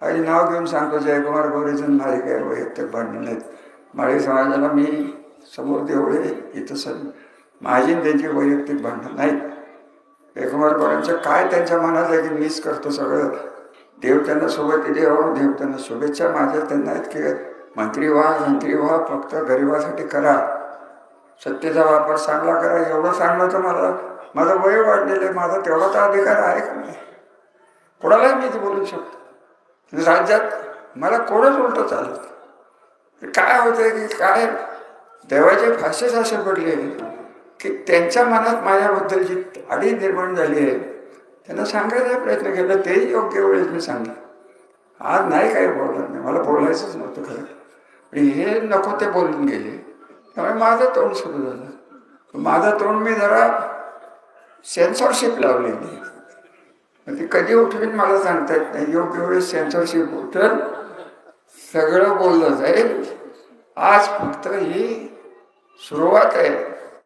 आणि नाव घेऊन सांगतो जयकुमार गोरेचं माझे काय वैयक्तिक भांडण नाहीत. माळी समाजाला मी समोर देवळे इथं सर माझी त्यांची वैयक्तिक भांडण नाहीत. जयकुमार गोरेंचं काय त्यांच्या मनात आहे की मीच करतो सगळं? देव त्यांना सोबत देव हो, देव त्यांना शुभेच्छा माझ्या त्यांना आहेत की मंत्री व्हा मंत्री व्हा फक्त गरिबासाठी करा. सत्तेचा वापर चांगला करा एवढं सांगणं तर मला. माझं वय वाढलेलं आहे माझा तेवढा तर अधिकार आहे का नाही? कुणालाही मी ते बोलू शकतो. राज्यात मला कोणच उलटं चालत काय होतंय की काय? देवाचे फाशीच असे पडले की त्यांच्या मनात माझ्याबद्दल जी आडी निर्माण झाली आहे त्यांना सांगायचा प्रयत्न केला तेही योग्य वेळेस मी सांगितलं. आज नाही काही बोलणार नाही मला बोलायचंच नव्हतं खरं. पण हे नको ते बोलून गेले. त्यामुळे माझं तोंड सुरू झालं. माझं तोंड मी जरा सेन्सॉरशिप लावलेली आहे. ते कधी उठवीन मला सांगता येत नाही योग्य वेळेस सेन्सरशिप उठल सगळं बोललं जाईल. आज फक्त ही सुरुवात आहे.